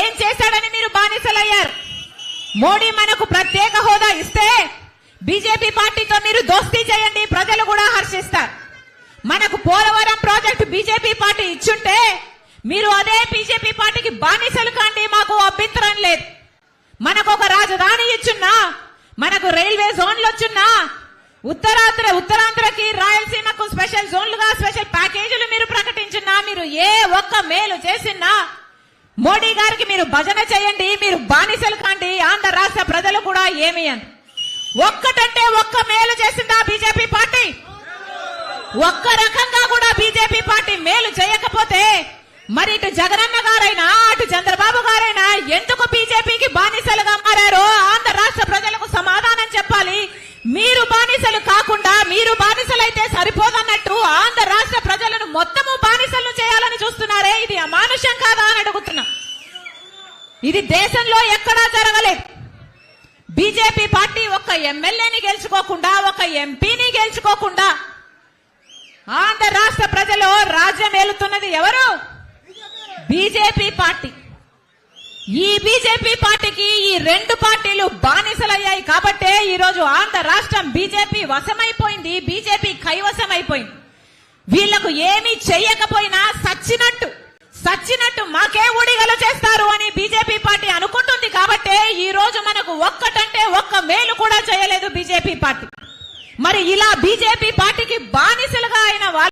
ఏం చేశాడని మీరు బానిసలయ్యారు? మోడీ మనకు ప్రత్యేక హోదా ఇస్తే బీజేపీ పార్టీతో మీరు దోస్తీ చేయండి ప్రజలు కూడా హర్షిస్తారు. మనకు పోలవరం ప్రాజెక్టు బీజేపీ పార్టీ ఇచ్చుంటే మీరు అదే బీజేపీ పార్టీకి బానిసలు కాండి మాకు అభ్యంతరం లేదు. మనకు ఒక రాజధాని ఇచ్చున్నా మనకు రైల్వే జోన్లు వచ్చున్నా ఉత్తరాంధ్ర ఉత్తరాంధ్రకి రాయలసీమకు స్పెషల్ జోన్లుగా స్పెషల్ ప్యాకేజీలు మీరు ప్రకటించున్నా మీరు ఏ ఒక్క మేలు చేసినా మోడీ గారికి మీరు భజన చేయండి మీరు బానిసలు కాండి ఆంధ్ర రాష్ట్ర ప్రజలు కూడా ఏమి అని ఒక్కటంటే ఒక్క మేలు చేసిందా బీజేపీ పార్టీ? ఒక్క రకంగా కూడా బీజేపీ పార్టీ మేలు చేయకపోతే మరి ఇటు జగనన్న గారైనా అటు చంద్రబాబు గారైనా ఎందుకు బీజేపీకి బానిసలుగా మారారో? ఆంధ్ర రాష్ట్ర ప్రజలకు సమాధానం చెప్పాలి. మీరు బానిసలు కాకుండా మీరు బానిసలైతే సరిపోదన్నట్టు ఆంధ్ర రాష్ట్ర ప్రజలను మొత్తము బానిసలు చేయాలని చూస్తున్నారే? ఇది అమానుషం కాదా అని అడుగుతున్నా. ఇది దేశంలో ఎక్కడా జరగలేదు బీజేపీ పార్టీ ఒక్క ఎమ్మెల్యేని గెలుచుకోకుండా ఒక ఎంపీని గెలుచుకోకుండా ఆంధ్ర రాష్ట్ర ప్రజలు రాజ్యం ఏలుతున్నది ఎవరు? BJP party. ఈ బీజేపీ పార్టీకి ఈ రెండు పార్టీలు బానిసలయ్యాయి కాబట్టే ఈరోజు ఆంధ్ర రాష్ట్రం బీజేపీ వశమైపోయింది బీజేపీ కైవశమైపోయింది. వీళ్ళకు ఏమీ చెయ్యకపోయినా సచ్చినట్టు సచ్చినట్టు మాకే ఊడిగలు చేస్తారు అని బీజేపీ పార్టీ అనుకుంటుంది కాబట్టే ఈ రోజు మనకు ఒక్కటంటే ఒక్క మేలు కూడా చేయలేదు బీజేపీ పార్టీ. మరి ఇలా బీజేపీ పార్టీకి బానిసలుగా అయిన